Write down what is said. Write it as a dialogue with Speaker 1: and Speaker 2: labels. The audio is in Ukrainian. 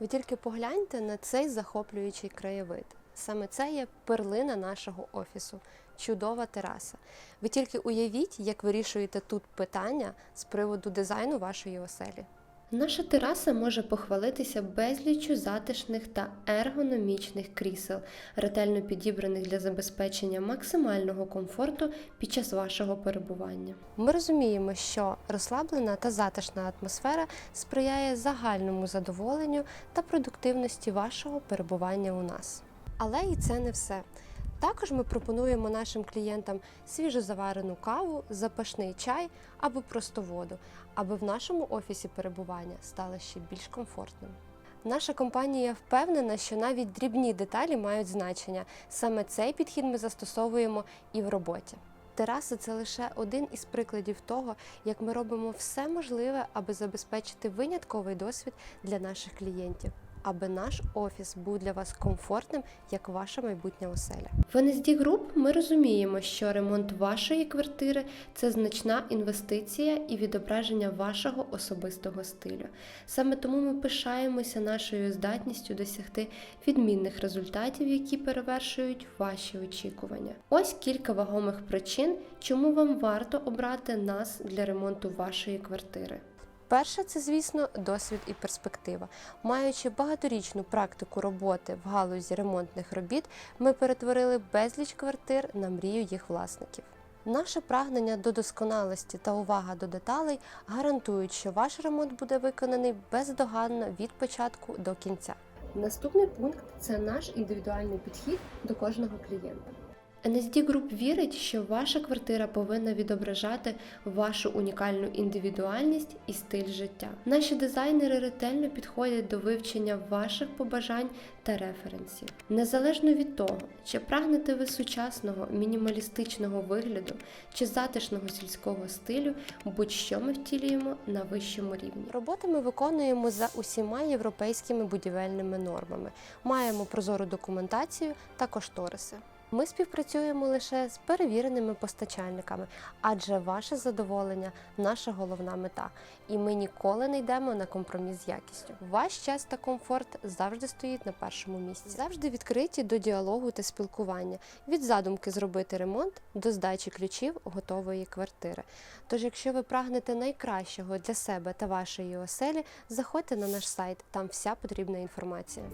Speaker 1: Ви тільки погляньте на цей захоплюючий краєвид. Саме це є перлина нашого офісу, чудова тераса. Ви тільки уявіть, як вирішуєте тут питання з приводу дизайну вашої оселі. Наша тераса може похвалитися безліччю затишних та ергономічних крісел, ретельно підібраних для забезпечення максимального комфорту під час вашого перебування. Ми розуміємо, що розслаблена та затишна атмосфера сприяє загальному задоволенню та продуктивності вашого перебування у нас. Але і це не все. Також ми пропонуємо нашим клієнтам свіжозаварену каву, запашний чай або просто воду, аби в нашому офісі перебування стало ще більш комфортним. Наша компанія впевнена, що навіть дрібні деталі мають значення. Саме цей підхід ми застосовуємо і в роботі. Тераси це лише один із прикладів того, як ми робимо все можливе, аби забезпечити винятковий досвід для наших клієнтів, аби наш офіс був для вас комфортним, як ваша майбутня оселя. В NSD Group ми розуміємо, що ремонт вашої квартири це значна інвестиція і відображення вашого особистого стилю. Саме тому ми пишаємося нашою здатністю досягти відмінних результатів, які перевершують ваші очікування. Ось кілька вагомих причин, чому вам варто обрати нас для ремонту вашої квартири. Перше, це, звісно, досвід і перспектива. Маючи багаторічну практику роботи в галузі ремонтних робіт, ми перетворили безліч квартир на мрію їх власників. Наше прагнення до досконалості та увага до деталей гарантують, що ваш ремонт буде виконаний бездоганно від початку до кінця. Наступний пункт це наш індивідуальний підхід до кожного клієнта. NSD Group вірить, що ваша квартира повинна відображати вашу унікальну індивідуальність і стиль життя. Наші дизайнери ретельно підходять до вивчення ваших побажань та референсів. Незалежно від того, чи прагнете ви сучасного мінімалістичного вигляду чи затишного сільського стилю, будь-що ми втілюємо на вищому рівні. Роботи ми виконуємо за усіма європейськими будівельними нормами. Маємо прозору документацію та кошториси. Ми співпрацюємо лише з перевіреними постачальниками, адже ваше задоволення наша головна мета, і ми ніколи не йдемо на компроміс з якістю. Ваш час та комфорт завжди стоїть на першому місці. Завжди відкриті до діалогу та спілкування від задумки зробити ремонт до здачі ключів готової квартири. Тож, якщо ви прагнете найкращого для себе та вашої оселі, заходьте на наш сайт, там вся потрібна інформація.